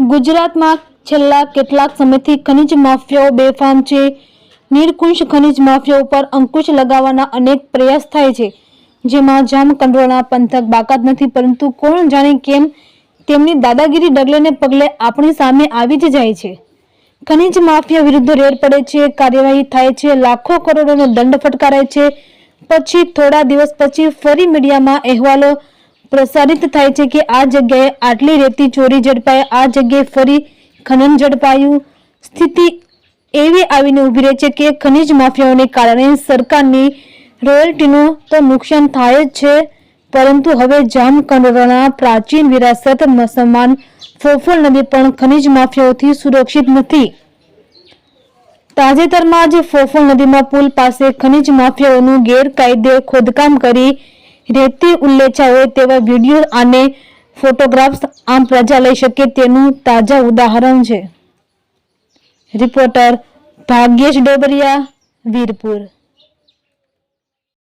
ગુજરાતમાં છેલ્લા કેટલાક સમયથી ખનિજ માફિયાઓ બેફામ છે. નિરકુંશ ખનિજ માફિયા ઉપર અંકુશ લગાવવાના અનેક પ્રયાસ થાય છે. જેમાં જામકંડોળના પંથક બાકાત નથી, પરંતુ કોણ જાણે કેમ તેમની દાદાગીરી ડગલેને પગલે આપણી સામે આવી જ જાય છે. ખનિજ માફિયા વિરુદ્ધ રેડ પડે છે, કાર્યવાહી થાય છે, લાખો કરોડોનો દંડ ફટકારાય છે. પછી થોડા દિવસ પછી ફરી મીડિયામાં અહેવાલો પ્રસારિત થાય છે કે આ જગ્યાએ આટલી રેતી ચોરી ઝડપાઈ આ જગ્યાએ ફરી ખનન ઝડપાયું. સ્થિતિ એવી આવીને ઊભી રહે છે કે ખનિજ માફિયાઓને કારણે સરકારની રોયલ્ટીનું તો નુકસાન થાય જ છે, પરંતુ હવે જામકંડોરણા પ્રાચીન વિરાસત સમાન ફોફળ નદી પણ ખનિજ માફિયાઓથી સુરક્ષિત નથી. તાજેતરમાં જ ફોફળ નદીમાં પુલ પાસે ખનિજ માફિયાઓનું ગેરકાયદે ખોદકામ કરી રેતી ઉલ્લેચા હોય તેવા વીડિયો અને ફોટોગ્રાફ્સ આમ પ્રજા લઈ શકે તેનું તાજા ઉદાહરણ છે. રિપોર્ટર ભાગ્યેશ ડોબરિયા, વીરપુર.